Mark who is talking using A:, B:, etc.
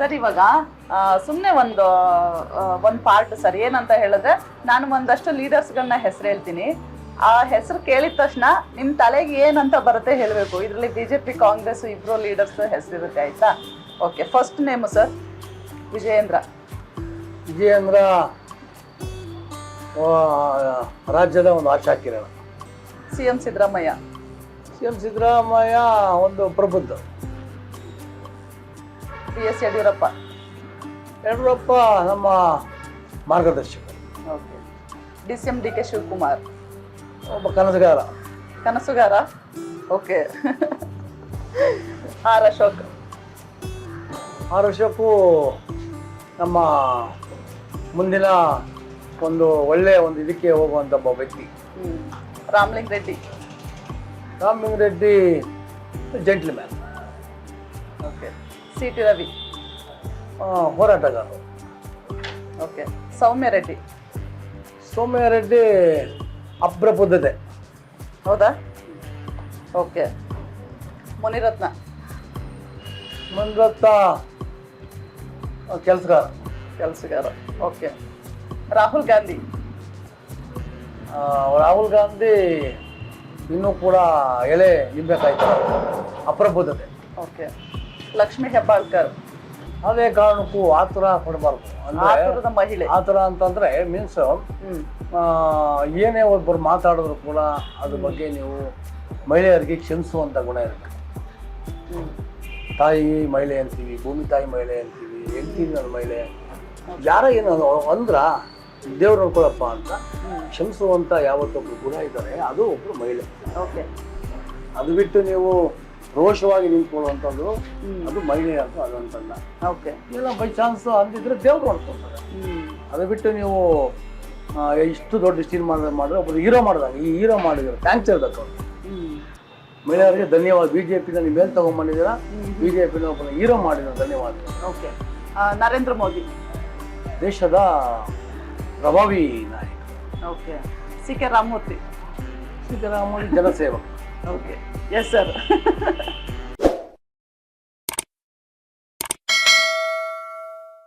A: Sir ಇವಾಗ ಸುಮ್ಮನೆ ಒಂದು ಒಂದು ಪಾರ್ಟ್ ಸರ್ ಏನಂತ ಹೇಳಿದ್ರೆ ನಾನು ಒಂದಷ್ಟು ಲೀಡರ್ಸ್ಗಳನ್ನ ಹೆಸರು ಹೇಳ್ತೀನಿ. ಆ ಹೆಸರು ಕೇಳಿದ ತಕ್ಷಣ ನಿಮ್ಮ ತಲೆಗೆ ಏನಂತ ಬರುತ್ತೆ ಹೇಳಬೇಕು. ಇದರಲ್ಲಿ ಬಿ ಜೆ ಪಿ ಕಾಂಗ್ರೆಸ್ ಇಬ್ಬರು ಲೀಡರ್ಸ್ ಹೆಸರಿರುತ್ತೆ ಆಯಿತಾ? Okay first name sir Vijayendra.
B: Vijayendra ರಾಜ್ಯದ ಒಂದು ಆಶಾ ಕಿರಣ.
A: C M Siddaramaiah.
B: C M Siddaramaiah ಒಂದು ಪ್ರಬುದ್ಧ.
A: B S Yediyurappa.
B: ಯಡಿಯೂರಪ್ಪ ನಮ್ಮ ಮಾರ್ಗದರ್ಶಕ
A: okay D C M D K Shivakumar.
B: ಒಬ್ಬ ಕನಸುಗಾರ.
A: ಕನಸುಗಾರ? Okay R Ashok.
B: R Ashok ನಮ್ಮ ಮುಂದಿನ ಒಂದು ಒಳ್ಳೆಯ ಒಂದು ಇದಕ್ಕೆ ಹೋಗುವಂಥ ಒಬ್ಬ ವ್ಯಕ್ತಿ.
A: Ramling Reddy.
B: Ramalinga Reddy gentleman
A: C T Ravi
B: ಹೋರಾಟಗಾರರು
A: ಓಕೆ ಸೌಮ್ಯ ರೆಡ್ಡಿ.
B: ಸೌಮ್ಯ ರೆಡ್ಡಿ ಅಪ್ರಬುದ್ಧತೆ.
A: ಹೌದಾ? ಓಕೆ ಮುನಿರತ್ನ.
B: ಮುನಿರತ್ನ ಕೆಲಸಗಾರ.
A: ಕೆಲಸಗಾರ. ಓಕೆ ರಾಹುಲ್ ಗಾಂಧಿ.
B: ರಾಹುಲ್ ಗಾಂಧಿ ಇನ್ನೂ ಕೂಡ ಎಳೆ ನಿಂಬೆಕಾಯಿ ಥರ ಅಪ್ರಬುದ್ಧತೆ.
A: ಓಕೆ ಲಕ್ಷ್ಮಿ ಹೆಬ್ಬಾಳ್ಕರ್
B: ಅದೇ ಕಾರಣಕ್ಕೂ ಆತುರ ಪಡಬಾರ್ದು
A: ಆತುರದ ಮಹಿಳೆ.
B: ಆತುರ ಅಂತಂದ್ರೆ ಮೀನ್ಸ್ ಏನೇ ಒಬ್ಬರು ಮಾತಾಡಿದ್ರು ಕೂಡ ಅದ್ರ ಬಗ್ಗೆ ನೀವು ಮಹಿಳೆಯರಿಗೆ ಕ್ಷಮಿಸುವಂತ ಗುಣ ಇರುತ್ತೆ. ತಾಯಿ ಮಹಿಳೆ ಅಂತೀವಿ ಭೂಮಿ ತಾಯಿ ಮಹಿಳೆ ಅಂತೀವಿ ಹೇಳ್ತೀವಿ ನನ್ನ ಮಹಿಳೆ ಯಾರ ಏನು ಅಂದ್ರ ದೇವ್ರು ನೋಡ್ಕೊಳಪ್ಪ ಅಂತ ಕ್ಷಮಿಸುವಂತ ಯಾವತ್ತೊಬ್ರು ಗುಣ ಇದ್ದಾರೆ ಅದು ಒಬ್ರು ಮಹಿಳೆ.
A: ಓಕೆ
B: ಅದು ಬಿಟ್ಟು ನೀವು ರೋಷವಾಗಿ ನಿಂತ್ಕೊಳ್ಳುವಂಥದ್ದು ಅದು ಮಹಿಳೆ ಅಂತ ಅದಂತಲ್ಲ
A: ಓಕೆ
B: ಇಲ್ಲ ಬೈ ಚಾನ್ಸ್ ಅಂತಿದ್ರೆ ದೇವ್ರು ನೋಡ್ಕೊಳ್ತಾರೆ. ಅದು ಬಿಟ್ಟು ನೀವು ಇಷ್ಟು ದೊಡ್ಡ ಸ್ಟೀಲ್ ಮಾಡಿದ್ರೆ ಮಾಡಿದ್ರೆ ಒಬ್ಬರು ಹೀರೋ ಮಾಡಿದಾಗ ಈ ಹೀರೋ ಮಾಡಿದ್ರೆ ಥ್ಯಾಂಕ್ಸ್ ಹೇಳ್ಬೇಕು ಅವ್ರು. ಮಹಿಳೆಯರಿಗೆ ಧನ್ಯವಾದ. ಬಿ ಜೆ ಪಿನ ನೀವು ಮೇಲೆ ತಗೊಂಡ್ಬಂದಿದ್ದೀರಾ. ಬಿ ಜೆ ಪಿನ ಒಬ್ಬನ ಹೀರೋ ಮಾಡಿದ್ರು ಧನ್ಯವಾದ.
A: ಓಕೆ ನರೇಂದ್ರ ಮೋದಿ.
B: ದೇಶದ ಪ್ರಭಾವಿ ನಾಯಕ.
A: Okay C K Ramamurthy
B: Siddaramaiah ಜನಸೇವಕ
A: ಓಕೆ ಎಸ್ ಸರ್